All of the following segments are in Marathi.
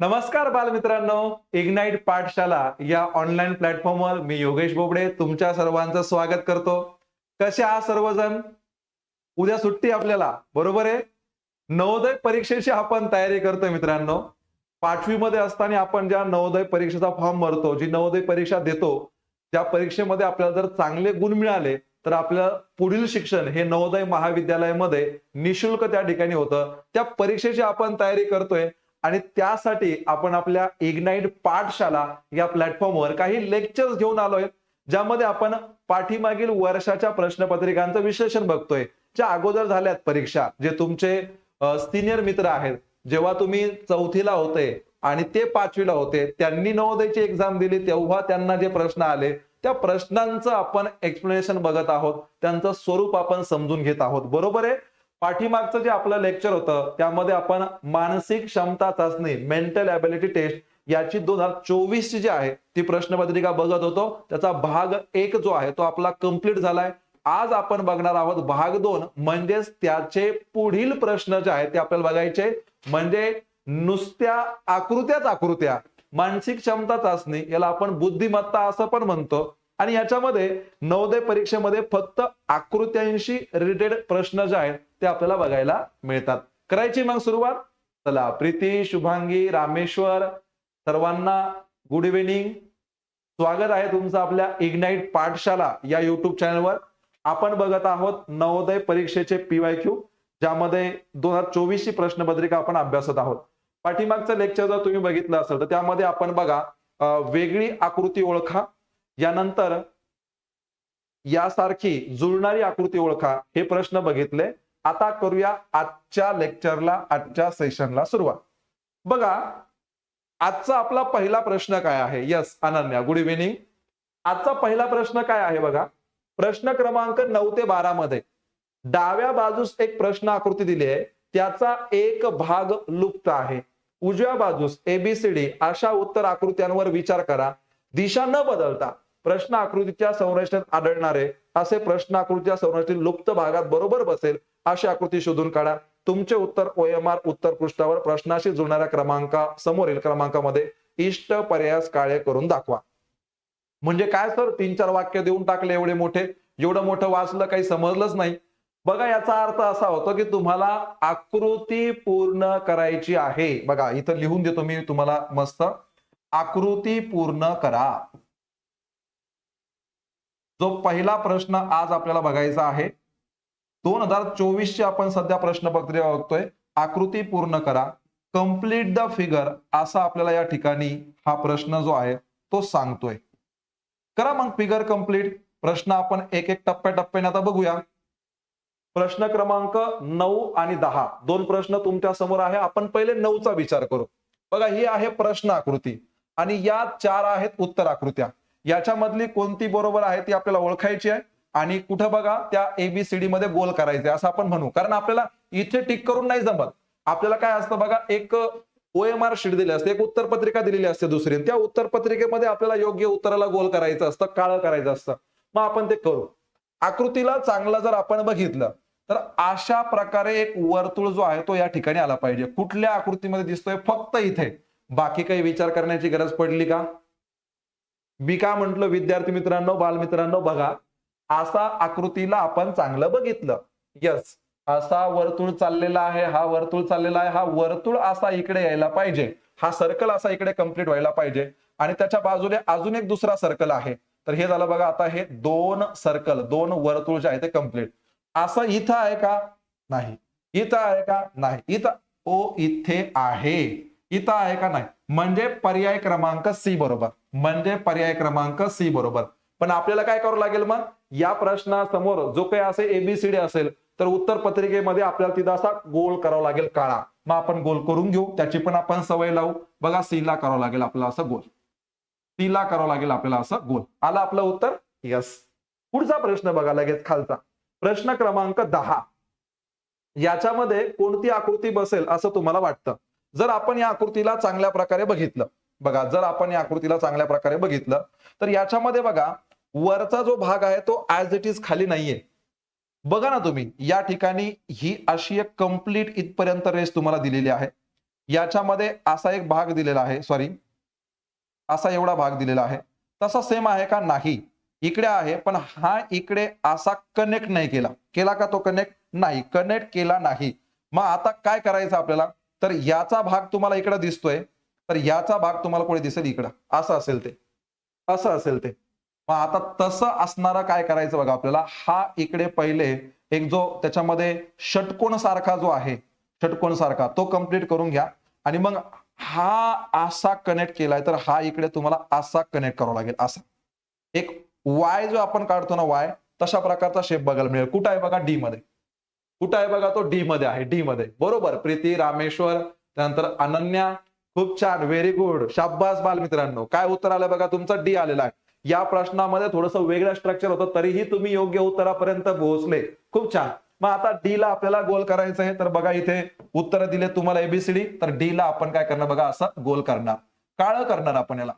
नमस्कार बालमित्रांनो इग्नाइट पाठशाला या ऑनलाईन प्लॅटफॉर्मवर मी योगेश बोबडे तुमच्या सर्वांचं स्वागत करतो. कसे आहात सर्वजण? उद्या सुट्टी आपल्याला बरोबर आहे? नवोदय परीक्षेची आपण तयारी करतोय मित्रांनो. पाचवीमध्ये असताना आपण ज्या नवोदय परीक्षेचा फॉर्म भरतो जी नवोदय परीक्षा देतो त्या परीक्षेमध्ये आपल्याला जर चांगले गुण मिळाले तर आपलं पुढील शिक्षण हे नवोदय महाविद्यालयामध्ये निशुल्क त्या ठिकाणी होतं. त्या परीक्षेची आपण तयारी करतोय. आणि त्यासाठी आपण आपल्या इग्नाइट पाठशाला या प्लॅटफॉर्मवर काही लेक्चर्स घेऊन आलोय ज्यामध्ये आपण पाठीमागील वर्षाच्या प्रश्नपत्रिकांचं विश्लेषण बघतोय ज्या अगोदर झाल्यात परीक्षा जे तुमचे सिनियर मित्र आहेत जेव्हा तुम्ही चौथीला होते आणि ते पाचवीला होते त्यांनी नवोदयची एक्झाम दिली तेव्हा त्यांना जे प्रश्न आले त्या प्रश्नांचं आपण एक्सप्लेनेशन बघत आहोत त्यांचं स्वरूप आपण समजून घेत आहोत. बरोबर आहे? पाठीमागचं जे आपलं लेक्चर होतं त्यामध्ये आपण मानसिक क्षमता चाचणी मेंटल ॲबिलिटी टेस्ट याची दोन हजार चोवीस ची जी आहे ती प्रश्नपत्रिका बघत होतो. त्याचा भाग एक जो आहे तो आपला कंप्लीट झालाय. आज आपण बघणार आहोत भाग दोन म्हणजेच त्याचे पुढील प्रश्न जे आहेत ते आपल्याला बघायचे. म्हणजे नुसत्या आकृत्याच आकृत्या. मानसिक क्षमता चाचणी याला आपण बुद्धिमत्ता असं पण म्हणतो. आणि याच्यामध्ये नवोदय परीक्षेमध्ये फक्त आकृत्यांशी रिलेटेड प्रश्न जे आहेत ते आपल्याला बघायला मिळतात. करायची मग सुरुवात? चला प्रीती शुभांगी रामेश्वर सर्वांना गुड इव्हिनिंग स्वागत आहे तुमचं आपल्या इग्नाइट पाठशाला या युट्यूब चॅनलवर आपण बघत आहोत नवोदय परीक्षेचे पीवाय क्यू ज्यामध्ये दोन हजार चोवीस ची प्रश्नपत्रिका आपण अभ्यासत आहोत. पाठीमागचं लेक्चर जर तुम्ही बघितलं असेल तर त्यामध्ये आपण बघा वेगळी आकृती ओळखा. यानंतर यासारखी जुळणारी आकृती ओळखा. हे प्रश्न बघितले. आता करूया आजच्या लेक्चरला आजच्या सेशनला सुरुवात. बघा आजचा आपला पहिला प्रश्न काय आहे? यस अनन्या गुड इव्हिनिंग आजचा पहिला प्रश्न काय आहे बघा? प्रश्न क्रमांक नऊ ते बारा मध्ये. डाव्या बाजूस एक प्रश्न आकृती दिली आहे. त्याचा एक भाग लुप्त आहे. उजव्या बाजूस एबीसीडी अशा उत्तर आकृत्यांवर विचार करा. दिशा न बदलता प्रश्न आकृतीच्या संरचनेत आढळणारे असे प्रश्न आकृतीच्या संरचनेत लुप्त भागात बरोबर बसेल. अशी आकृती शोधून काढा. तुमचे उत्तर ओएमआर उत्तर पृष्ठावर प्रश्नाशी जुळणाऱ्या क्रमांका समोरील क्रमांकामध्ये इष्ट पर्यास काळे करून दाखवा. म्हणजे काय सर? तीन चार वाक्य देऊन टाकले एवढे मोठे. एवढं मोठं वाचलं काही समजलंच नाही. बघा याचा अर्थ असा होतो की तुम्हाला आकृती पूर्ण करायची आहे. बघा इथं लिहून देतो मी तुम्हाला मस्त. आकृती पूर्ण करा. जो पहिला प्रश्न आज आपल्याला बघायचा आहे दोन हजार चोवीस ची आपण सध्या प्रश्नपत्रिका बघतोय आकृती पूर्ण करा. कंप्लीट द फिगर असा आपल्याला या ठिकाणी हा प्रश्न जो आहे तो सांगतोय. करा मग फिगर कंप्लीट प्रश्न आपण एक एक टप्प्याटप्प्याने आता बघूया. प्रश्न क्रमांक नऊ आणि दहा. दोन प्रश्न तुमच्यासमोर आहे. आपण पहिले नऊचा विचार करू. बघा ही आहे प्रश्न आकृती. आणि या चार आहेत उत्तर आकृत्या. याच्यामधली कोणती बरोबर आहे ती आपल्याला ओळखायची आहे. आणि कुठं बघा त्या एबीसीडी मध्ये गोल करायचे असं आपण म्हणू. कारण आपल्याला इथे टिक करून नाही जमत. आपल्याला काय असतं बघा एक ओएमआर शीट दिली असते एक उत्तर पत्रिका दिलेली असते दुसरी. त्या उत्तर पत्रिकेमध्ये आपल्याला योग्य उत्तराला गोल करायचं असतं काळं करायचं असतं. मग आपण ते करू. आकृतीला चांगला जर आपण बघितलं तर अशा प्रकारे एक वर्तुळ जो आहे तो या ठिकाणी आला पाहिजे. कुठल्या आकृतीमध्ये दिसतोय? फक्त इथे. बाकी काही विचार करण्याची गरज पडली का? मी काय म्हंटल विद्यार्थी मित्रांनो बालमित्रांनो बघा. असा आकृतीला आपण चांगलं बघितलं. यस असा वर्तुळ चाललेला आहे हा वर्तुळ चाललेला आहे हा वर्तुळ असा इकडे यायला पाहिजे. हा सर्कल असा इकडे कंप्लीट व्हायला पाहिजे. आणि त्याच्या बाजूने अजून एक दुसरा सर्कल आहे. तर हे झालं बघा आता हे दोन सर्कल दोन वर्तुळ जे आहे ते कंप्लीट असं इथं आहे का? नाही. इथं आहे का? नाही. इथं ओ इथे आहे. इथं आहे का? नाही. म्हणजे पर्याय क्रमांक सी बरोबर. म्हणजे पर्याय क्रमांक सी बरोबर. पण आपल्याला काय करावं लागेल मग? या प्रश्नासमोर जो काही असे एबीसीडी असेल तर उत्तर पत्रिकेमध्ये आपल्याला तिथं असा गोल करावा लागेल काळा. मग आपण गोल करून घेऊ. त्याची पण आपण सवय लावू. बघा सी ला करावं लागेल आपल्याला असं गोल. सी ला करावं लागेल आपल्याला असं गोल. आलं आपलं उत्तर? यस पुढचा प्रश्न बघा लगेच खालचा. प्रश्न क्रमांक दहा. याच्यामध्ये कोणती आकृती बसेल असं तुम्हाला वाटतं? जर आपण या आकृतीला चांगल्या प्रकारे बघितलं बघा जर आपण या आकृतीला चांगल्या प्रकारे बघितलं तर याच्यामध्ये बघा वरचा जो भाग आहे तो ऍज इट इज खाली नाहीये. बघा ना तुम्ही या ठिकाणी ही अशी एक कंप्लीट इथपर्यंत रेस तुम्हाला दिलेली आहे. याच्यामध्ये असा एक भाग दिलेला आहे सॉरी असा एवढा भाग दिलेला आहे. तसा सेम आहे का? नाही. इकडे आहे पण हा इकडे असा कनेक्ट नाही केला. केला का तो कनेक्ट नाही. कनेक्ट केला नाही. मग आता काय करायचं आपल्याला? तर याचा भाग तुम्हाला इकडे दिसतोय. तर याचा भाग तुम्हाला पुढे दिसेल इकडं. असं असेल ते. असं असेल ते. मग आता तसं असणारा काय करायचं बघा आपल्याला? हा इकडे पहिले एक जो त्याच्यामध्ये षटकोण सारखा जो आहे षटकोण सारखा तो कंप्लीट करून घ्या. आणि मग हा असा कनेक्ट केलाय तर हा इकडे तुम्हाला असा कनेक्ट करावा लागेल. असा. एक वाय जो आपण काढतो ना वाय तशा प्रकारचा शेप बघायला मिळेल. कुठं आहे बघा? डी मध्ये. कुठं आहे बघा तो? डी मध्ये आहे. डी मध्ये. बरोबर? प्रीती रामेश्वर त्यानंतर अनन्या. खूप छान. व्हेरी गुड शाब्बास बालमित्रांनो. काय उत्तर आलं बघा? तुमचं डी आलेलं आहे. या प्रश्नामध्ये थोडंसं वेगळं स्ट्रक्चर होतं तरीही तुम्ही योग्य उत्तरापर्यंत पोहोचले. खूप छान. मग आता डी ला आपल्याला गोल करायचं आहे तर बघा इथे उत्तर दिले तुम्हाला एबीसीडी तर डी ला आपण काय करणार बघा असं गोल करणार. काळं करणार आपण याला.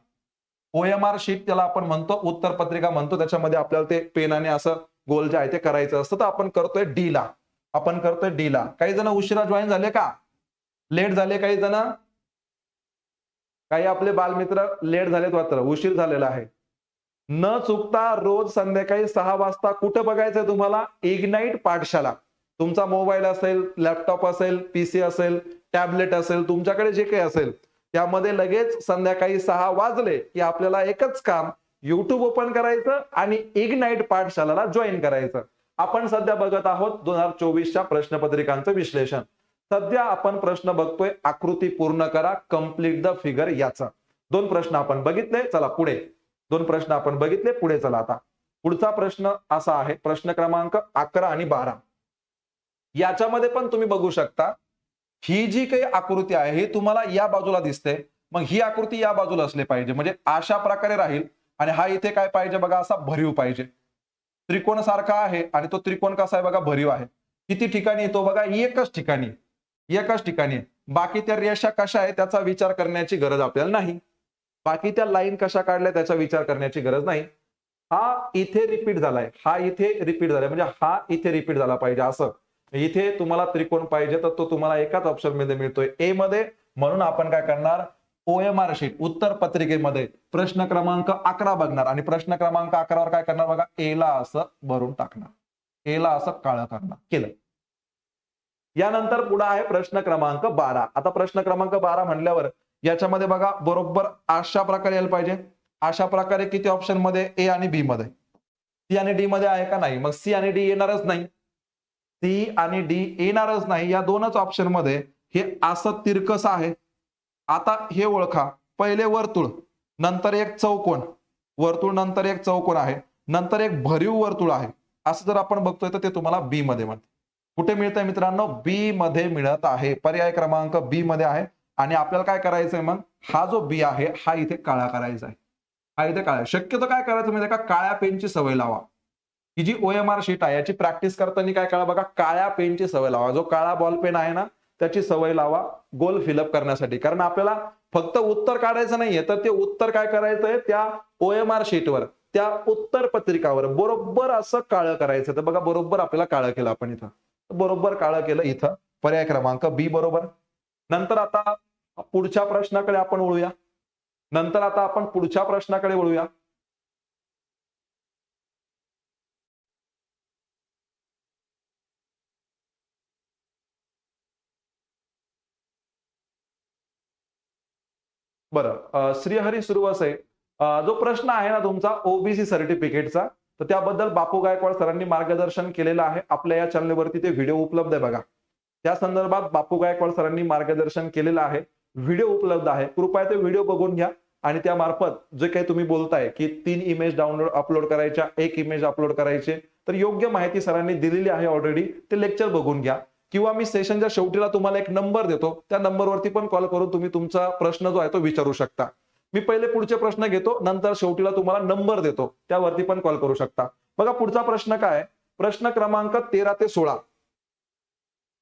ओएमआर शीट त्याला आपण म्हणतो उत्तर पत्रिका म्हणतो त्याच्यामध्ये आपल्याला ते पेनाने असं गोल जे आहे ते करायचं असतं तर आपण करतोय डी ला. आपण करतोय डी ला. काही जण उशिरा जॉईन झाले का? लेट झाले काही जण? काही आपले बालमित्र लेट झालेत मात्र उशीर झालेला आहे. न चुकता रोज संध्याकाळी सहा वाजता कुठं बघायचंय तुम्हाला? इग्नाइट पाठशाला. तुमचा मोबाईल असेल लॅपटॉप असेल पीसी असेल टॅबलेट असेल तुमच्याकडे जे काही असेल त्यामध्ये लगेच संध्याकाळी सहा वाजले की आपल्याला एकच काम युट्यूब ओपन करायचं आणि इग्नाइट पाठशालाला जॉईन करायचं. आपण सध्या बघत आहोत दोन हजार चोवीसच्या प्रश्नपत्रिकांचं विश्लेषण. सध्या आपण प्रश्न बघतोय आकृती पूर्ण करा कंप्लीट द फिगर याचा. दोन प्रश्न आपण बघितले चला पुढे. दोन प्रश्न आपण बघितले पुढे चला आता. पुढचा प्रश्न असा आहे प्रश्न क्रमांक अकरा आणि बारा. याच्यामध्ये पण तुम्ही बघू शकता ही जी काही आकृती आहे ही तुम्हाला या बाजूला दिसते. मग ही आकृती या बाजूला असली पाहिजे म्हणजे अशा प्रकारे राहील आणि हा इथे काय पाहिजे बघा असा भरीव पाहिजे. त्रिकोण सारखा आहे आणि तो त्रिकोण कसा आहे बघा भरीव आहे. किती ठिकाणी तो बघा एकच ठिकाणी एकाच ठिकाणी. बाकी त्या रेषा कशा आहे त्याचा विचार करण्याची गरज आपल्याला नाही. बाकी त्या लाईन कशा काढल्या त्याचा विचार करण्याची गरज नाही. हा इथे रिपीट झालाय. हा इथे रिपीट झालाय. म्हणजे हा इथे रिपीट झाला पाहिजे असं. इथे तुम्हाला त्रिकोण पाहिजे तर तो तुम्हाला एकाच ऑप्शनमध्ये मिळतोय. ए मध्ये म्हणून आपण काय करणार? ओएमआर शीट उत्तर पत्रिकेमध्ये प्रश्न क्रमांक अकरा बघणार. आणि प्रश्न क्रमांक अकरावर काय करणार बघा? एला असं भरून टाकणार. एला असं काळं करणार. केलं. यानंतर पुढे आहे प्रश्न क्रमांक बारा. आता प्रश्न क्रमांक बारा म्हणल्यावर याच्यामध्ये बघा बरोबर अशा प्रकारे यायला पाहिजे. अशा प्रकारे किती ऑप्शनमध्ये ए आणि बी मध्ये. सी आणि डी मध्ये आहे का नाही? मग सी आणि डी येणारच नाही. सी आणि डी येणारच नाही. या दोनच ऑप्शनमध्ये हे असं तिरकस आहे. आता हे ओळखा. पहिले वर्तुळ नंतर एक चौकोन. वर्तुळ नंतर एक चौकोन आहे. नंतर एक भरीव वर्तुळ आहे. असं जर आपण बघतोय तर ते तुम्हाला बी मध्ये म्हणते. कुठे मिळतंय मित्रांनो? बी मध्ये मिळत आहे. पर्याय क्रमांक बी मध्ये आहे. आणि आपल्याला काय करायचंय मग? हा जो बी आहे हा इथे काळा करायचा आहे. हा इथे काळा शक्यतो काय करायचं म्हणजे का? काळ्या पेनची सवय लावा. ही जी ओएमआर शीट आहे याची प्रॅक्टिस करताना काय करा बघा काळ्या पेनची सवय लावा. जो काळा बॉल पेन आहे ना त्याची सवय लावा गोल फिलअप करण्यासाठी. कारण आपल्याला फक्त उत्तर काढायचं नाहीये तर ते उत्तर काय करायचंय? त्या ओएमआर शीटवर त्या उत्तर पत्रिकावर बरोबर असं काळं करायचं. तर बघा बरोबर आपल्याला काळं केलं आपण इथं. बरोबर काळं केलं इथं. पर्याय क्रमांक बी बरोबर. नंतर आता पुढच्या प्रश्नाकडे आपण वळूया. नंतर आता आपण पुढच्या प्रश्नाकडे वळूया. बरं श्रीहरी सुरवसे जो प्रश्न आहे ना तुमचा ओबीसी सर्टिफिकेटचा तर त्याबद्दल बापू गायकवाड सरांनी मार्गदर्शन केलेलं आहे. आपल्या या चॅनलवरती ते व्हिडिओ उपलब्ध आहे बघा. त्या संदर्भात बापू गायकवाड सरांनी मार्गदर्शन केलेलं आहे. व्हिडिओ उपलब्ध आहे. कृपया ते व्हिडिओ बघून घ्या आणि त्यामार्फत जे काही तुम्ही बोलताय की तीन इमेज डाउनलोड अपलोड करायच्या एक इमेज अपलोड करायचे तर योग्य माहिती सरांनी दिलेली आहे ऑलरेडी ते लेक्चर बघून घ्या. किंवा मी सेशनच्या शेवटीला तुम्हाला एक नंबर देतो. त्या नंबरवरती पण कॉल करून तुम्ही तुमचा प्रश्न जो आहे तो विचारू शकता. मी पहिले पुढचे प्रश्न घेतो नंतर शेवटीला तुम्हाला नंबर देतो. त्यावरती पण कॉल करू शकता. बघा पुढचा प्रश्न काय प्रश्न क्रमांक तेरा ते सोळा.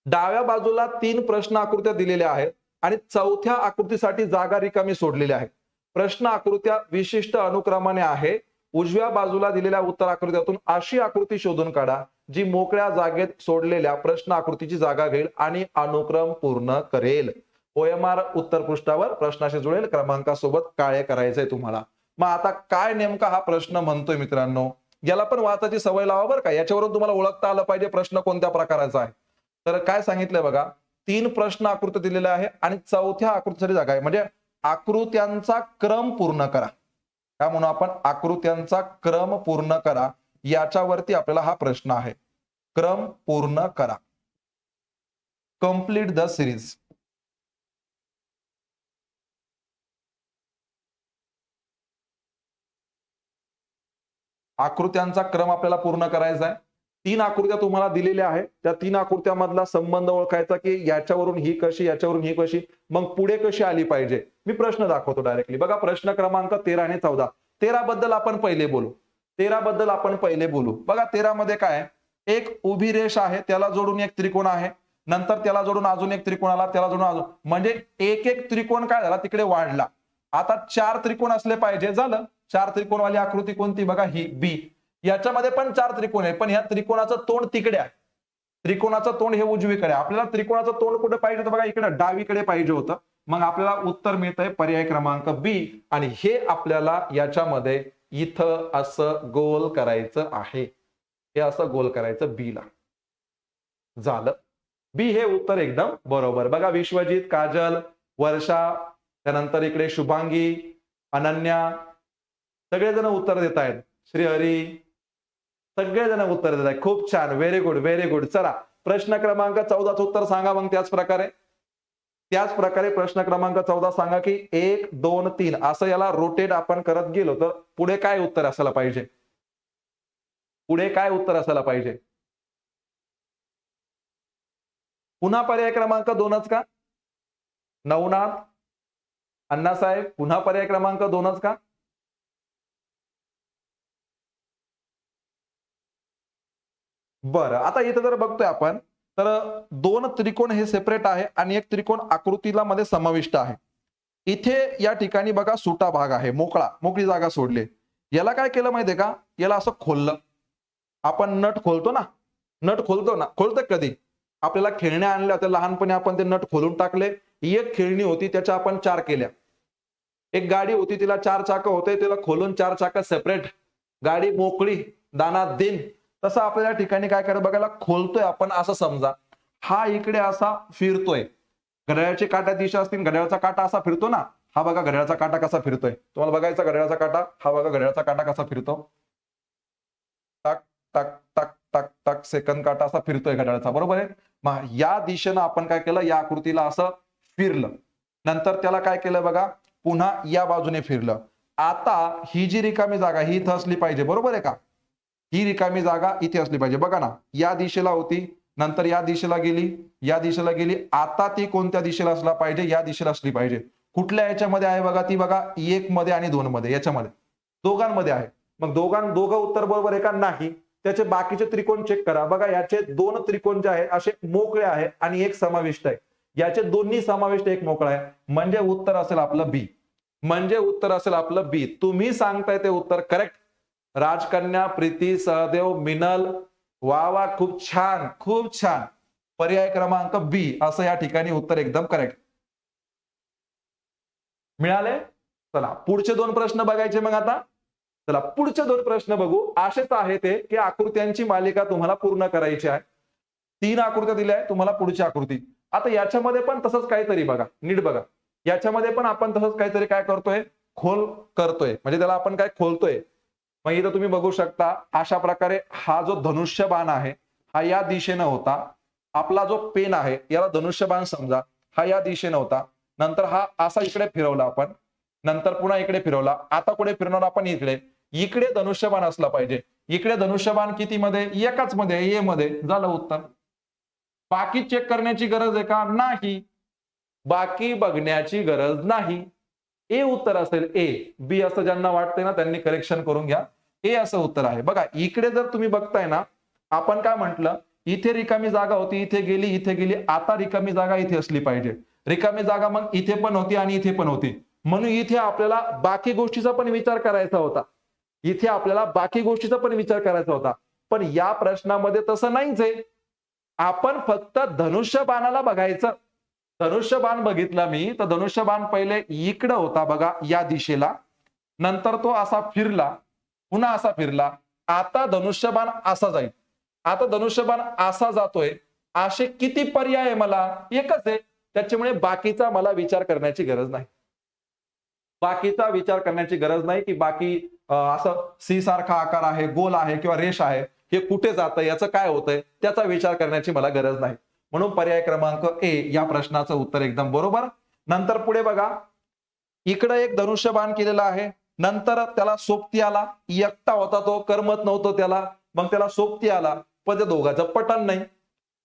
डाव्या बाजूला तीन प्रश्न आकृत्या दिलेल्या आहेत. आणि चौथ्या आकृतीसाठी जागा रिकामी सोडलेल्या आहेत प्रश्न आकृत्या विशिष्ट अनुक्रमाने आहे. उजव्या बाजूला दिलेल्या उत्तर आकृत्यातून अशी आकृती शोधून काढा जी मोकळ्या जागेत सोडलेल्या प्रश्न आकृतीची जागा घेईल आणि अनुक्रम पूर्ण करेल. ओएमआर उत्तर पृष्ठावर प्रश्नाशी जुळेल. क्रमांकासोबत काळे करायचंय तुम्हाला. मग आता काय नेमका हा प्रश्न म्हणतोय मित्रांनो? याला पण वाचायची सवय लावा बरं का. याच्यावरून तुम्हाला ओळखता आलं पाहिजे प्रश्न कोणत्या प्रकाराचा आहे. तर काय सांगितलंय बघा. तीन प्रश्न आकृती दिलेले आहे आणि चौथ्या आकृतीसाठी जागा आहे. म्हणजे आकृत्यांचा क्रम पूर्ण करा. काय म्हणून आपण आकृत्यांचा क्रम पूर्ण करा. याच्यावरती आपल्याला हा प्रश्न आहे. क्रम पूर्ण करा. कंप्लीट द सिरीज आकृत्यांचा क्रम आपल्याला पूर्ण करायचा आहे. तीन आकृत्या तुम्हाला दिलेल्या आहेत. त्या तीन आकृत्यामधला संबंध ओळखायचा की याच्यावरून ही कशी याच्यावरून ही कशी मग पुढे कशी आली पाहिजे? मी प्रश्न दाखवतो डायरेक्टली बघा प्रश्न क्रमांक तेरा आणि चौदा. तेरा बद्दल आपण पहिले बोलू. तेरा बद्दल आपण पहिले बोलू. बघा तेरा मध्ये काय एक उभी रेष आहे त्याला जोडून एक त्रिकोण आहे. नंतर त्याला जोडून अजून एक त्रिकोण आला त्याला जोडून अजून. म्हणजे एक एक त्रिकोण काय झाला? तिकडे वाढला. आता चार त्रिकोण असले पाहिजे. झालं. चार त्रिकोणवाली आकृती कोणती? बघा ही बी याच्यामध्ये पण चार त्रिकोण आहे पण या त्रिकोणाचं तोंड तिकडे आहे. त्रिकोणाचं तोंड हे उजवीकडे आपल्याला त्रिकोणाचं तोंड कुठे पाहिजे होतं बघा? इकडे डावीकडे पाहिजे होतं. मग आपल्याला उत्तर मिळत आहे पर्याय क्रमांक बी आणि हे आपल्याला याच्यामध्ये इथं असं गोल करायचं आहे. हे असं गोल करायचं बी ला. झालं. बी हे उत्तर एकदम बरोबर. बघा विश्वजित काजल वर्षा त्यानंतर इकडे शुभांगी अनन्या सगळेजण उत्तर देत आहेत श्रीहरी सगळेजण उत्तर देत आहे खूप छान. व्हेरी गुड व्हेरी गुड चला प्रश्न क्रमांक चौदाच उत्तर सांगा मग त्याच प्रकारे. त्याच प्रकारे प्रश्न क्रमांक चौदा सांगा की एक दोन तीन असं याला रोटेट आपण करत गेलो तर पुढे काय उत्तर असायला पाहिजे? पुढे काय उत्तर असायला पाहिजे? पुन्हा पर्याय क्रमांक दोनच का? नवनाथ अण्णासाहेब पुन्हा पर्याय क्रमांक दोनच का? बरं आता इथं जर बघतोय आपण तर दोन त्रिकोण हे सेपरेट आहे आणि एक त्रिकोण आकृतीला मध्ये समाविष्ट आहे. इथे या ठिकाणी बघा सुटा भाग आहे मोकळा मोकळी जागा सोडली. याला काय केलं माहितीये का? याला असं खोललं. आपण नट खोलतो ना? नट खोलतो ना? खोलतो कधी? आपल्याला खेळण्या आणल्या होत्या लहानपणी आपण ते नट खोलून टाकले. एक खेळणी होती त्याच्या आपण चार केल्या. एक गाडी होती तिला चार चाक होते तिला खोलून चार चाक सेपरेट गाडी मोकळी दाना दिन. तसं आपल्याला ठिकाणी काय करायचं बघायला खोलतोय आपण असं समजा. हा इकडे असा फिरतोय. घड्याळाची काटा दिशा असतील घड्याळाचा काटा असा फिरतो ना. हा बघा घड्याळाचा काटा कसा फिरतोय. तुम्हाला बघायचा घड्याळाचा काटा हा बघा घड्याळाचा काटा कसा फिरतो. टक टक टक टक टक सेकंद काटा असा फिरतोय घड्याळाचा. बरोबर आहे? मग या दिशेनं आपण काय केलं? या आकृतीला असं फिरलं. नंतर त्याला काय केलं बघा? पुन्हा या बाजूने फिरलं. आता ही जी रिकामी जागा ही इथं असली पाहिजे. बरोबर आहे का? ही रिकामी जागा इथे असली पाहिजे. बघा ना या दिशेला होती नंतर या दिशेला गेली या दिशेला गेली. आता ती कोणत्या दिशेला असला पाहिजे? या दिशेला असली पाहिजे. कुठल्या याच्यामध्ये आहे बघा ती? बघा एक मध्ये आणि दोन मध्ये याच्यामध्ये. दोघांमध्ये आहे. मग दोघां दोघं उत्तर बरोबर आहे का? नाही. त्याचे बाकीचे त्रिकोण चेक करा. बघा याचे दोन त्रिकोण जे आहेत असे मोकळे आहे आणि एक समाविष्ट आहे. याचे दोन्ही समाविष्ट एक मोकळा आहे. म्हणजे उत्तर असेल आपलं बी म्हणजे उत्तर असेल आपलं बी तुम्ही सांगताय ते उत्तर करेक्ट राजकन्या प्रीती सहदेव मिनल वा वा खूप छान खूप छान. पर्याय क्रमांक बी असं या ठिकाणी उत्तर एकदम करेक्ट मिळाले? चला पुढचे दोन प्रश्न बघायचे मग आता. चला पुढचे दोन प्रश्न बघू. असेच आहे ते की आकृत्यांची मालिका तुम्हाला पूर्ण करायची आहे. तीन आकृत्या दिल्या आहेत तुम्हाला पुढची आकृती. आता याच्यामध्ये पण तसंच काहीतरी बघा नीट बघा. याच्यामध्ये पण आपण तसंच काहीतरी काय करतोय? खोल करतोय. म्हणजे त्याला आपण काय खोलतोय? मग इथं तुम्ही बघू शकता अशा प्रकारे हा जो धनुष्यबाण आहे हा या दिशेनं होता. आपला जो पेन आहे याला धनुष्यबाण समजा हा या दिशेनं होता. नंतर हा असा इकडे फिरवला आपण. नंतर पुन्हा इकडे फिरवला. आता कुठे फिरवणार आपण इकडे. इकडे धनुष्यबाण असला पाहिजे. इकडे धनुष्यबाण किती मध्ये एकाच मध्ये ए मध्ये. झालं उत्तर. बाकी चेक करण्याची गरज आहे का? नाही. बाकी बघण्याची गरज नाही. ए उत्तर असेल ए बी असं ज्यांना वाटतंय ना त्यांनी करेक्शन करून घ्या. ए असं उत्तर आहे. बघा इकडे जर तुम्ही बघताय ना आपण काय म्हंटल इथे रिकामी जागा होती इथे गेली इथे गेली आता रिकामी जागा इथे असली पाहिजे. रिकामी जागा मग इथे पण होती आणि इथे पण होती. म्हणून इथे आपल्याला बाकी गोष्टीचा पण विचार करायचा होता. इथे आपल्याला बाकी गोष्टीचा पण विचार करायचा होता. पण या प्रश्नामध्ये तसं नाहीच आहे. आपण फक्त धनुष्य बाणाला बघायचं. धनुष्यबाण बघितला मी तर धनुष्यबाण पहिले इकडं होता बघा या दिशेला. नंतर तो असा फिरला पुन्हा असा फिरला. आता धनुष्यबाण असा जाईल. आता धनुष्यबाण असा जातोय. असे किती पर्याय आहे मला? एकच आहे. त्याच्यामुळे बाकीचा मला विचार करण्याची गरज नाही. बाकीचा विचार करण्याची गरज नाही की बाकी असं सी सारखा आकार आहे गोल आहे किंवा रेष आहे हे कुठे जातं याचं काय होतंय त्याचा विचार करण्याची मला गरज नाही. म्हणून पर्याय क्रमांक ए या प्रश्नाचं उत्तर एकदम बरोबर. नंतर पुढे बघा. इकडे एक धनुष्यबाण केलेला आहे. नंतर त्याला सोबती आला. एकटा होता तो करमत नव्हतं त्याला. मग त्याला सोबती आला. पण त्या दोघांचं पटन नाही.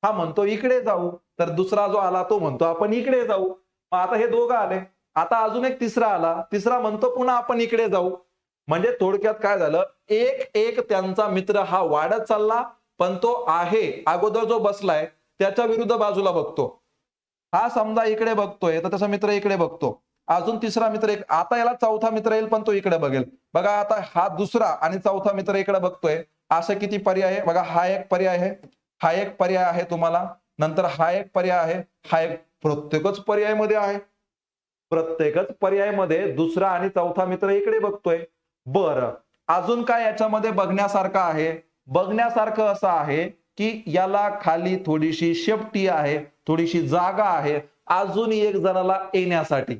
हा म्हणतो इकडे जाऊ. तर दुसरा जो आला तो म्हणतो आपण इकडे जाऊ. मग आता हे दोघं आले. आता अजून एक तिसरा आला. तिसरा म्हणतो पुन्हा आपण इकडे जाऊ. म्हणजे थोडक्यात काय झालं? एक एक त्यांचा मित्र हा वाढत चालला पण तो आहे. अगोदर जो बसलाय त्याच्या विरुद्ध बाजूला बघतो. हा समजा इकडे बघतोय तर त्याचा मित्र इकडे बघतो. अजून तिसरा मित्र एक आता याला चौथा मित्र येईल पण तो इकडे बघेल. बघा आता हा दुसरा आणि चौथा मित्र इकडे बघतोय. असं किती पर्याय आहे? बघा हा एक पर्याय आहे. हा एक पर्याय आहे तुम्हाला. नंतर हा एक पर्याय आहे. हा एक प्रत्येकच पर्यायमध्ये आहे. प्रत्येकच पर्यायमध्ये दुसरा आणि चौथा मित्र इकडे बघतोय. बर. अजून काय याच्यामध्ये बघण्यासारखं आहे? बघण्यासारखं असं आहे की याला खाली थोडीशी शेपटी आहे थोडीशी जागा आहे अजून एक जणाला येण्यासाठी.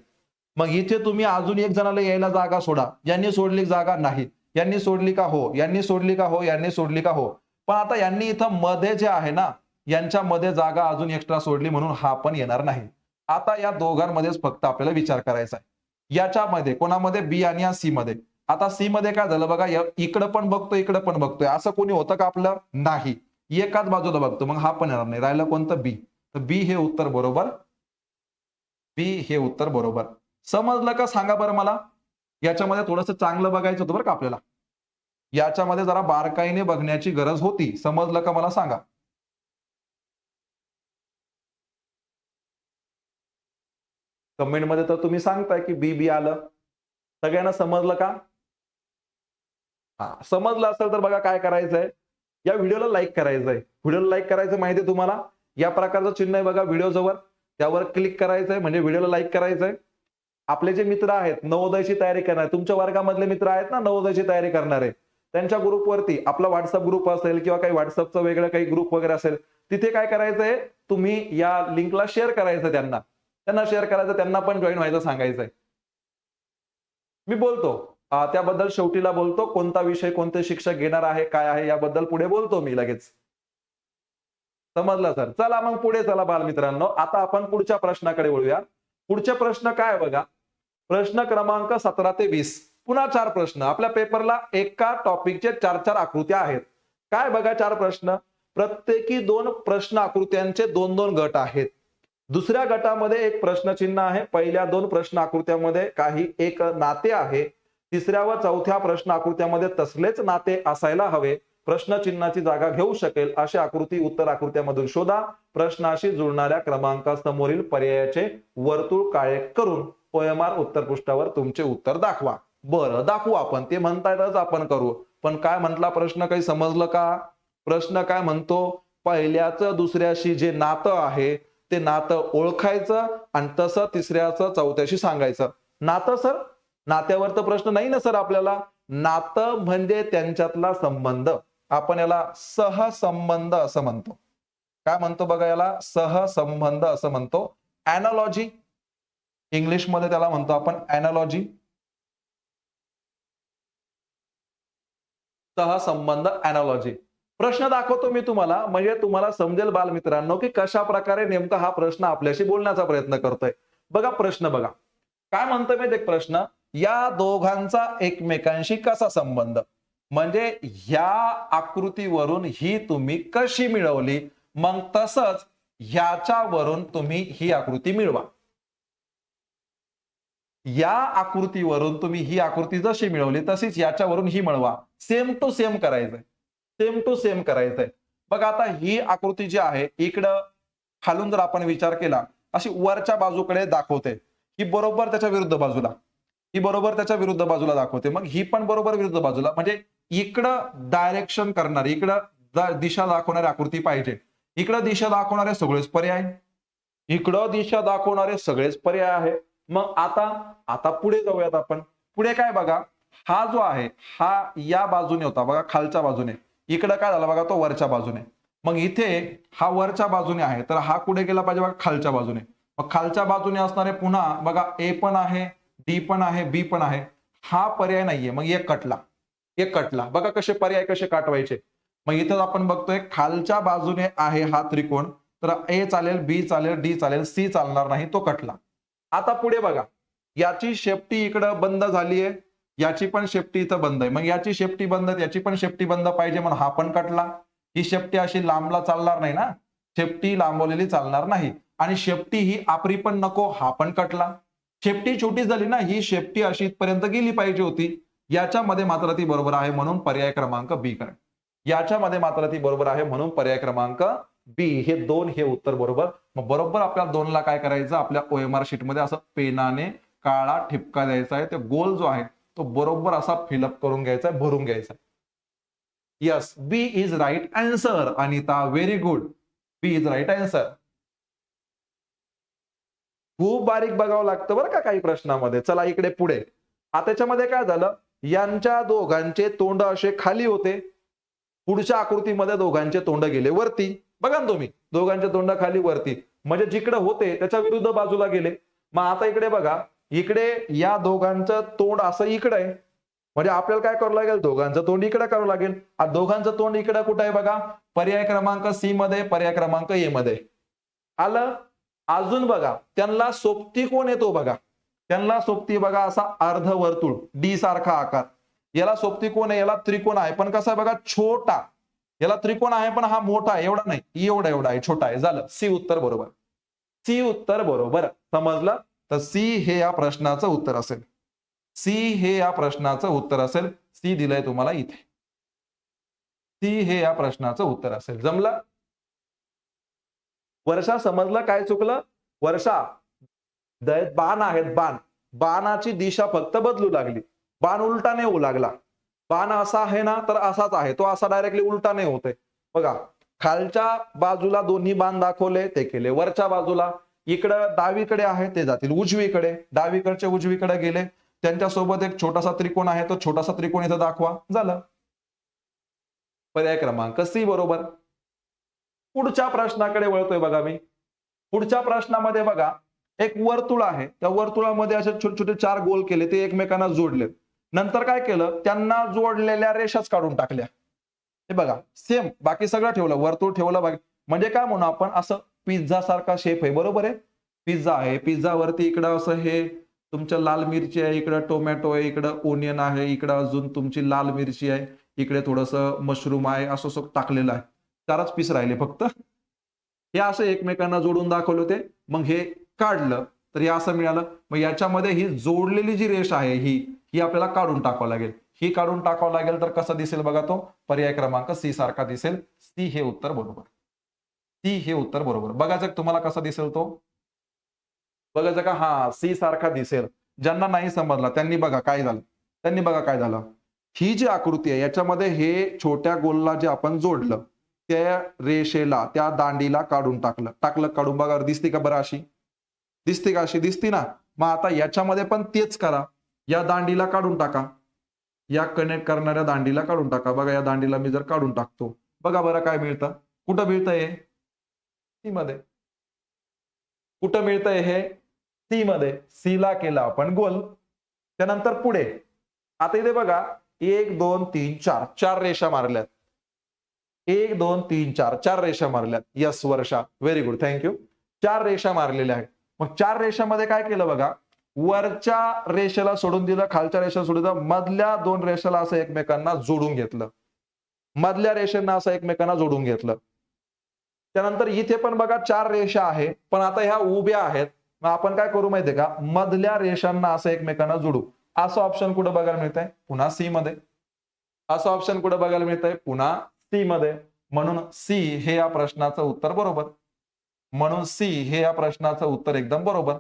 मग इथे तुम्ही अजून एक जणाला यायला जागा सोडा. यांनी सोडली जागा नाही. यांनी सोडली का हो? यांनी सोडली का हो? यांनी सोडली का हो? पण आता यांनी इथं मध्ये जे आहे ना यांच्यामध्ये जागा अजून एक्स्ट्रा सोडली म्हणून हा पण येणार नाही. आता या दोघांमध्येच फक्त आपल्याला विचार करायचा आहे. याच्यामध्ये कोणामध्ये? बी आणि या सी मध्ये. आता सी मध्ये काय झालं बघा इकडं पण बघतोय इकडं पण बघतोय. असं कोणी होतं का आपलं? नाही. एकाच बाजूला बघतो मग हा पण येणार नाही. राहिलं कोणतं? बी. तर बी हे उत्तर बरोबर. बी हे उत्तर बरोबर. समजलं का? सांगा बरं मला. याच्यामध्ये थोडस चांगलं बघायचं होतं बरं का आपल्याला. याच्यामध्ये जरा बारकाईने बघण्याची गरज होती. समजलं का मला? सांगा. कमेंटमध्ये तर तुम्ही सांगताय की बी बी आलं. सगळ्यांना समजलं का? हा समजलं असेल तर बघा काय करायचंय. या व्हिडिओला लाईक करायचंय. व्हिडिओला लाईक करायचं माहिती आहे तुम्हाला? या प्रकारचं चिन्ह आहे बघा व्हिडिओ जवळ त्यावर क्लिक करायचंय म्हणजे व्हिडिओला लाईक करायचंय. आपले जे मित्र आहेत नवोदयची तयारी करणारे तुमच्या वर्गामधले मित्र आहेत ना नवोदयची तयारी करणारे. त्यांच्या ग्रुपवरती आपला व्हॉट्सअप ग्रुप असेल किंवा काही व्हॉट्सअपचं वेगळं काही ग्रुप वगैरे असेल तिथे काय करायचंय? तुम्ही या लिंकला शेअर करायचं त्यांना. त्यांना शेअर करायचं त्यांना पण जॉईन व्हायचं सांगायचंय. मी बोलतो. त्याबद्दल शेवटीला बोलतो कोणता विषय कोणते शिक्षक घेणार आहे काय आहे याबद्दल पुढे बोलतो मी लगेच. समजलं सर? चला मग पुढे चला बालमित्रांनो. आता आपण पुढच्या प्रश्नाकडे वळूया. पुढचे प्रश्न काय बघा? प्रश्न क्रमांक सतरा ते वीस. पुन्हा चार प्रश्न. आपल्या पेपरला एका टॉपिकचे चार चार आकृत्या आहेत. काय बघा चार प्रश्न? प्रत्येकी दोन प्रश्न आकृत्यांचे दोन दोन गट आहेत. दुसऱ्या गटामध्ये एक प्रश्नचिन्ह आहे. पहिल्या दोन प्रश्न आकृत्यामध्ये काही एक नाते आहे. तिसऱ्या व चौथ्या प्रश्न आकृत्यामध्ये तसलेच नाते असायला हवे. प्रश्नचिन्हाची जागा घेऊ शकेल अशी आकृती उत्तर आकृत्यामधून शोधा. प्रश्नाशी जुळणाऱ्या क्रमांकासमोरील पर्यायाचे वर्तुळ काळे करून ओएमआर उत्तर पृष्ठावर तुमचे उत्तर दाखवा. बरं दाखवू आपण. ते म्हणतायतच आपण करू. पण काय म्हटला प्रश्न? काही समजलं का? प्रश्न काय म्हणतो? पहिल्याच दुसऱ्याशी जे नातं आहे ते नातं ओळखायचं आणि तसं तिसऱ्याचं चौथ्याशी सांगायचं. नातं सर? नात्यावर तर प्रश्न नाही ना सर आपल्याला. नातं म्हणजे त्यांच्यातला संबंध. आपण याला सहसंबंध असं म्हणतो. काय म्हणतो बघा याला? सहसंबंध असं म्हणतो. अॅनॉलॉजी इंग्लिशमध्ये त्याला म्हणतो आपण अॅनॉलॉजी सहसंबंध अॅनॉलॉजी प्रश्न दाखवतो मी तुम्हाला. म्हणजे तुम्हाला समजेल बालमित्रांनो की कशा प्रकारे नेमका हा प्रश्न आपल्याशी बोलण्याचा प्रयत्न करतोय. बघा प्रश्न बघा. काय म्हणतोय मी एक प्रश्न? या दोघांचा एकमेकांशी कसा संबंध? म्हणजे ह्या आकृतीवरून ही तुम्ही कशी मिळवली? मग तसंच ह्याच्यावरून तुम्ही ही आकृती मिळवा. या आकृतीवरून तुम्ही ही आकृती जशी मिळवली तशीच याच्यावरून ही मिळवा. सेम टू सेम करायचंय. सेम टू सेम करायचंय. बघा आता ही आकृती जी आहे इकडं खालून जर आपण विचार केला अशी वरच्या बाजूकडे दाखवते. ही बरोबर त्याच्या विरुद्ध बाजूला. ही बरोबर त्याच्या विरुद्ध बाजूला दाखवते. मग ही पण बरोबर विरुद्ध बाजूला. म्हणजे इकडं डायरेक्शन करणारी इकडं दिशा दाखवणारी आकृती पाहिजे. इकडं दिशा दाखवणारे सगळेच पर्याय इकडं दिशा दाखवणारे सगळेच पर्याय आहे मग आता आता पुढे जाऊयात आपण. पुढे काय बघा? हा जो आहे हा या बाजूने होता. बघा खालच्या बाजूने. इकडं काय झालं बघा? तो वरच्या बाजूने. मग इथे हा वरच्या बाजूने आहे. तर हा कुठे गेला पाहिजे? बघा खालच्या बाजूने. मग खालच्या बाजूने असणारे पुन्हा बघा ए पण आहे. डी पण आहे बी पण आहे. हा पर्याय नाहीये. मग एक कटला. एक कटला. बघा कसे पर्याय कसे काटवायचे. मग इथं आपण बघतोय खालच्या बाजूने आहे हा त्रिकोण. तर ए चालेल बी चालेल डी चालेल सी चालणार नाही तो कटला. आता पुढे बघा. याची शेपटी इकडं बंद झालीये. याची पण शेपटी इथं बंद आहे. मग याची शेपटी बंद याची पण शेपटी बंद पाहिजे म्हणून हा पण कटला. ही शेपटी अशी लांबला चालणार नाही ना. शेपटी लांबवलेली चालणार नाही. आणि शेपटी ही आपरी पण नको हा पण कटला. शेपटी छोटी झाली ना ही शेपटी अशी इथपर्यंत गेली पाहिजे होती. याच्यामध्ये मात्र ती बरोबर आहे म्हणून पर्याय क्रमांक बी करा. याच्यामध्ये मात्र ती बरोबर आहे म्हणून पर्याय क्रमांक बी हे दोन हे उत्तर बरोबर. मग बरोबर आपल्या दोनला काय करायचं? आपल्या ओएमआर शीटमध्ये असं पेनाने काळा ठिपका द्यायचा आहे. ते गोल जो आहे तो बरोबर असा फिलअप करून घ्यायचा आहे भरून घ्यायचा yes B is right answer Anita very good B is right answer खूप बारीक बघावं लागतं बरं का काही प्रश्नामध्ये. चला इकडे पुढे. आता त्याच्यामध्ये काय झालं? यांच्या दोघांचे तोंड असे खाली होते. पुढच्या आकृतीमध्ये दोघांचे तोंड गेले वरती. बघा ना तुम्ही दोघांचे तोंड खाली वरती. म्हणजे जिकडे होते त्याच्या विरुद्ध बाजूला गेले. मग आता इकडे बघा इकडे या दोघांचं तोंड असं इकडे आहे. म्हणजे आपल्याला काय करावं लागेल? दोघांचं तोंड इकडे करावं लागेल. आ दोघांचं तोंड इकडे कुठं आहे बघा? पर्याय क्रमांक सी मध्ये पर्याय क्रमांक ए मध्ये. आलं? अजून बघा त्यांना सोबती कोण येतो बघा? त्यांना सोबती बघा असा अर्ध वर्तुळ डी सारखा आकार. याला सोबती कोण आहे? याला त्रिकोण आहे. पण कसा आहे बघा छोटा. याला त्रिकोण आहे पण हा मोठा आहे. एवढा नाही. एवढा एवढा आहे. छोटा आहे. झालं. सी उत्तर बरोबर. सी उत्तर बरोबर. समजलं? तर सी हे या प्रश्नाचं उत्तर असेल. सी हे या प्रश्नाचं उत्तर असेल. सी दिलंय तुम्हाला इथे. सी हे या प्रश्नाचं उत्तर असेल. जमलं? वर्षा समजलं काय चुकलं? वर्षा बाण आहेत बाण. बाणाची दिशा फक्त बदलू लागली. बाण उलटा नाही होऊ लागला. बाण असा आहे ना तर असाच आहे. तो असा डायरेक्टली उलटा नाही होतोय. बघा खालच्या बाजूला दोन्ही बाण दाखवले ते केले वरच्या बाजूला. इकडं डावीकडे आहे ते जातील. उजवीकडे. डावीकडचे उजवीकडे गेले. त्यांच्यासोबत एक छोटासा त्रिकोण आहे. तो छोटासा त्रिकोण इथं दाखवा. झालं. पर्याय क्रमांक सी बरोबर. पुढच्या प्रश्नाकडे वळतोय बघा मी. पुढच्या प्रश्नामध्ये बघा एक वर्तुळ आहे. त्या वर्तुळामध्ये असे छोटे छोटे चार गोल केले ते एकमेकांना जोडले नंतर काय केलं? त्यांना जोडलेल्या रेषाच काढून टाकल्या. हे बघा सेम बाकी सगळं ठेवलं. वर्तुळ ठेवलं बाकी. म्हणजे काय म्हणू आपण? असं पिझ्झा सारखा शेप आहे. बरोबर आहे? पिझ्झा आहे. पिझ्झा वरती इकडं असं हे तुमच्या लाल मिरची आहे. इकडं टोमॅटो आहे. इकडं ओनियन आहे. इकडं अजून तुमची लाल मिरची आहे. इकडे थोडस मशरूम आहे. असं असं टाकलेलं आहे. चारच पीस राहिले फक्त. हे असं एकमेकांना जोडून दाखवले होते. मग हे काढलं तर हे असं मिळालं. मग याच्यामध्ये ही जोडलेली जी रेष आहे ही ही आपल्याला काढून टाकावं लागेल. ही काढून टाकावं लागेल तर कसं दिसेल बघा तो? पर्याय क्रमांक सी सारखा दिसेल. सी हे उत्तर बरोबर. सी हे उत्तर बरोबर. बघायचं जग तुम्हाला कसा दिसेल तो. बघायचं का हा सी सारखा दिसेल. ज्यांना नाही समजला त्यांनी बघा काय झालं. त्यांनी बघा काय झालं. ही जी आकृती आहे याच्यामध्ये हे छोट्या गोलला जे आपण जोडलं त्या रेषेला त्या दांडीला काढून टाकलं. टाकलं काढून बघा दिसते का बरं अशी? दिसते का अशी? दिसते ना. मग आता याच्यामध्ये पण तेच करा. या दांडीला काढून टाका. या कनेक्ट करणाऱ्या दांडीला काढून टाका. बघा या दांडीला मी जर काढून टाकतो. बघा बरं काय मिळतं. कुठं मिळतंय हे? सी मध्ये कुठं मिळतंय हे? सी मध्ये सी ला केला आपण गोल. त्यानंतर पुढे. आता इथे बघा. एक दोन तीन चार. चार रेषा मारल्यात. एक दोन तीन चार चार रेषा मारल्यात yes Varsha. Very good thank you चार रेषा मारलेल्या आहेत. मग चार रेषामध्ये काय केलं बघा? वरच्या रेषेला सोडून दिलं खालच्या रेषेला सोडून दिलं मधल्या दोन रेषेला असं एकमेकांना जोडून घेतलं. मधल्या रेषांना असं एकमेकांना जोडून घेतलं. त्यानंतर इथे पण बघा चार रेषा आहे पण आता ह्या उभ्या आहेत. मग आपण काय करू माहितीये का? मधल्या रेषांना असं एकमेकांना जोडू. असं ऑप्शन कुठं बघायला मिळत आहे पुन्हा सी मध्ये. असं ऑप्शन कुठं बघायला मिळत आहे पुन्हा सी मध्ये. म्हणून सी हे या प्रश्नाचं उत्तर बरोबर. म्हणून सी हे या प्रश्नाचं उत्तर एकदम बरोबर.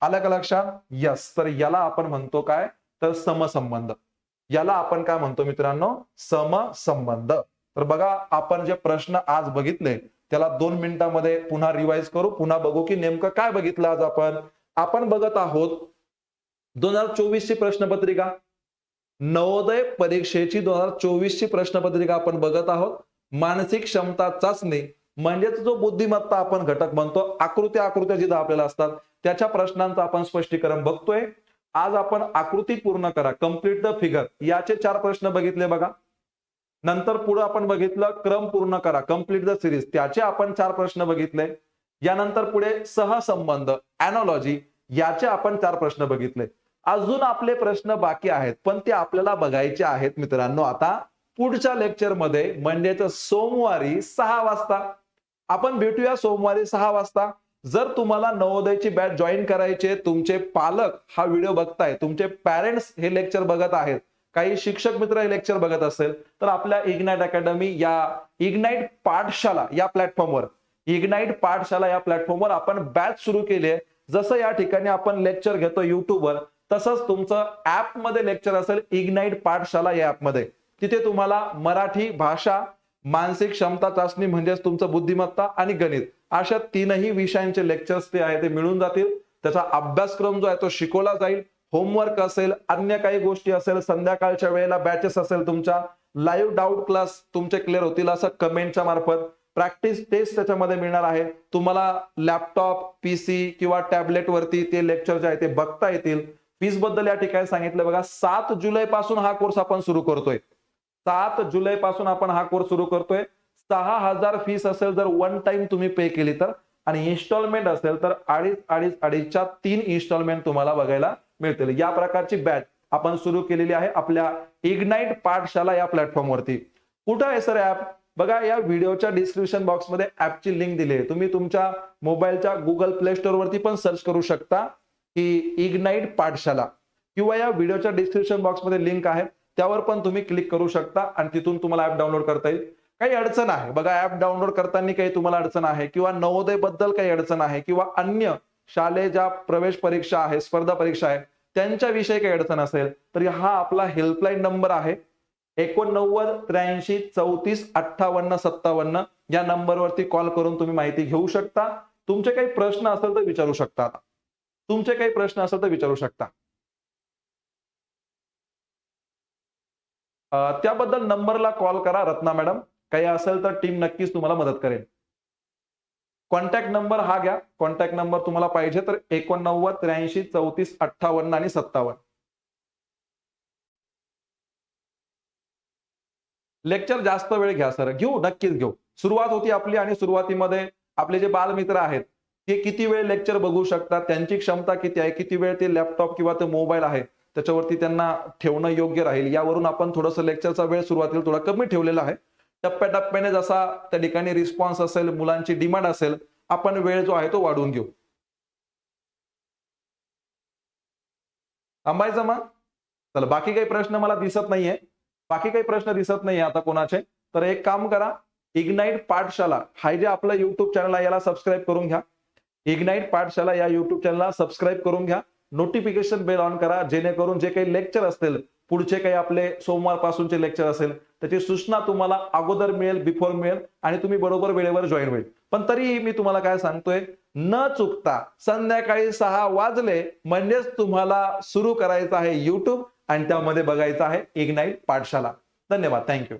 आलं का लक्षात? यस तर याला आपण म्हणतो काय? तर समसंबंध. याला आपण काय म्हणतो मित्रांनो? समसंबंध. तर बघा आपण जे प्रश्न आज बघितले त्याला दोन मिनिटांमध्ये पुन्हा रिवाइज करू पुन्हा बघू की नेमकं काय बघितलं आज आपण? आपण बघत आहोत दोन हजार चोवीस ची प्रश्नपत्रिका. नवोदय परीक्षेची दोन हजार चोवीस ची प्रश्नपत्रिका आपण बघत आहोत. मानसिक क्षमता चाचणी म्हणजेच जो बुद्धिमत्ता आपण घटक म्हणतो आकृत्या आकृत्या जिथं आपल्याला असतात त्याच्या प्रश्नांचं आपण स्पष्टीकरण बघतोय. आज आपण आकृती पूर्ण करा. कंप्लीट द फिगर याचे चार प्रश्न बघितले बघा. नंतर पुढे आपण बघितलं क्रम पूर्ण करा. कंप्लीट द सिरीज त्याचे आपण चार प्रश्न बघितले. यानंतर पुढे सहसंबंध अॅनॉलॉजी याचे आपण चार प्रश्न बघितले. अजून आपले प्रश्न बाकी आहेत पण ते आपल्याला बघायचे आहेत मित्रांनो. आता पुढच्या लेक्चरमध्ये म्हणजेच सोमवारी सहा वाजता आपण भेटूया सोमवारी सहा वाजता. जर तुम्हाला नवोदयची बॅच जॉईन करायचे तुमचे पालक हा व्हिडिओ बघताय तुमचे पॅरेंट्स हे लेक्चर बघत आहेत काही शिक्षक मित्र हे लेक्चर बघत असेल तर आपल्या इग्नाइट अकॅडमी या इग्नाइट पाठशाला या प्लॅटफॉर्मवर इग्नाइट पाठशाला या प्लॅटफॉर्मवर आपण बॅच सुरू केली आहे. जसं या ठिकाणी आपण लेक्चर घेतो युट्यूबवर तसंच तुमचं ऍपमध्ये लेक्चर असेल इग्नाइट पाठशाला या ऍपमध्ये तिथे तुम्हाला मराठी भाषा मानसिक क्षमता चाचणी म्हणजेच तुमचं बुद्धिमत्ता आणि गणित अशा तीनही विषयांचे लेक्चर्स ते आहे ते मिळून जातील. त्याचा अभ्यासक्रम जो आहे तो शिकवला जाईल. होमवर्क असेल अन्य काही गोष्टी असेल संध्याकाळच्या वेळेला बॅचेस असेल तुमच्या. लाईव्ह डाऊट क्लास तुमचे क्लिअर होतील असं कमेंटच्या मार्फत. प्रॅक्टिस टेस्ट त्याच्यामध्ये मिळणार आहे. तुम्हाला लॅपटॉप पीसी किंवा टॅबलेट वरती ते लेक्चर जे आहे ते बघता येतील. फीसबद्दल या ठिकाणी सांगितलं बघा सात जुलै पासून हा कोर्स आपण सुरू करतोय. सात जुलै पासून आपण हा कोर्स सुरू करतोय. सहा हजार फीस असेल जर वन टाइम तुम्ही पे केली तर आणि इन्स्टॉलमेंट असेल तर अडीच अडीच अडीचच्या तीन इन्स्टॉलमेंट तुम्हाला बघायला मिळतील. या प्रकारची बॅच आपण सुरू केलेली आहे आपल्या इग्नाइट पाठशाला या प्लॅटफॉर्मवरती कुठं आहे सर ऍप बघा या व्हिडिओच्या डिस्क्रिप्शन बॉक्समध्ये ऍपची लिंक दिली आहे. तुम्ही तुमच्या मोबाईलच्या गुगल प्ले स्टोर वरती पण सर्च करू शकता. ही इग्नाइट पाठशाला किंवा या व्हिडिओच्या डिस्क्रिप्शन बॉक्समध्ये लिंक आहे. त्यावर पण तुम्ही क्लिक करू शकता आणि तिथून तुम्हाला ऍप डाउनलोड करता येईल. काही अडचण आहे. बघा ऍप डाउनलोड करताना काही तुम्हाला अडचण आहे किंवा नवोदयबद्दल काही अडचण आहे किंवा अन्य शालेय ज्या प्रवेश परीक्षा आहे स्पर्धा परीक्षा आहे त्यांच्याविषयी काही अडचण असेल तर हा आपला हेल्पलाईन नंबर आहे. एकोणनव्वद त्र्याऐंशी चौतीस अठ्ठावन्न सत्तावन्न या नंबरवरती कॉल करून तुम्ही माहिती घेऊ शकता. तुमचे काही प्रश्न असेल तर विचारू शकता तुमचे काही प्रश्न असेल तर विचारू शकता. त्याबद्दल नंबरला कॉल करा रत्ना मॅडम. काही असेल तर टीम नक्कीच तुम्हाला मदत करेल. कॉन्टॅक्ट नंबर हा घ्या. कॉन्टॅक्ट नंबर तुम्हाला पाहिजे तर एकोणनव्वद त्र्याऐंशी चौतीस अठ्ठावन्न आणि सत्तावन्न. लेक्चर जास्त वेळ घ्या सर. घेऊ नक्कीच घेऊ. सुरुवात होती आपली आणि सुरुवातीमध्ये आपले जे बालमित्र आहेत हे किती वेळ लेक्चर बघू शकतात? त्यांची क्षमता किती आहे? किती वेळ ते लॅपटॉप किंवा ते मोबाईल आहे? त्याच्यावरती त्यांना ठेवणं योग्य राहील. यावरून आपण थोडंसं लेक्चरचा वेळ सुरुवातीला थोडा कमी ठेवलेला आहे. टप्प्याटप्प्याने जसा त्या ठिकाणी रिस्पॉन्स असेल मुलांची डिमांड असेल आपण वेळ जो आहे तो वाढवून घेऊ. थांबायचं मग? चला बाकी काही प्रश्न मला दिसत नाहीये. बाकी काही प्रश्न दिसत नाहीये आता कोणाचे. तर एक काम करा. इग्नाइट पाठशाला. हा जे आपलं युट्यूब चॅनल आहे याला सबस्क्राईब करून घ्या. इग्नाईट पाठशाला या युट्यूब चॅनलला सबस्क्राईब करून घ्या. नोटिफिकेशन बेल ऑन करा जेणेकरून जे काही लेक्चर असतील पुढचे काही आपले सोमवार पासूनचे लेक्चर असेल त्याची सूचना तुम्हाला अगोदर मिळेल बिफोर मिळेल आणि तुम्ही बरोबर वेळेवर जॉईन होईल. पण तरीही मी तुम्हाला काय सांगतोय न चुकता संध्याकाळी सहा वाजले म्हणजेच तुम्हाला सुरू करायचं आहे युट्यूब आणि त्यामध्ये बघायचं आहे इग्नाईट पाठशाला धन्यवाद. थँक्यू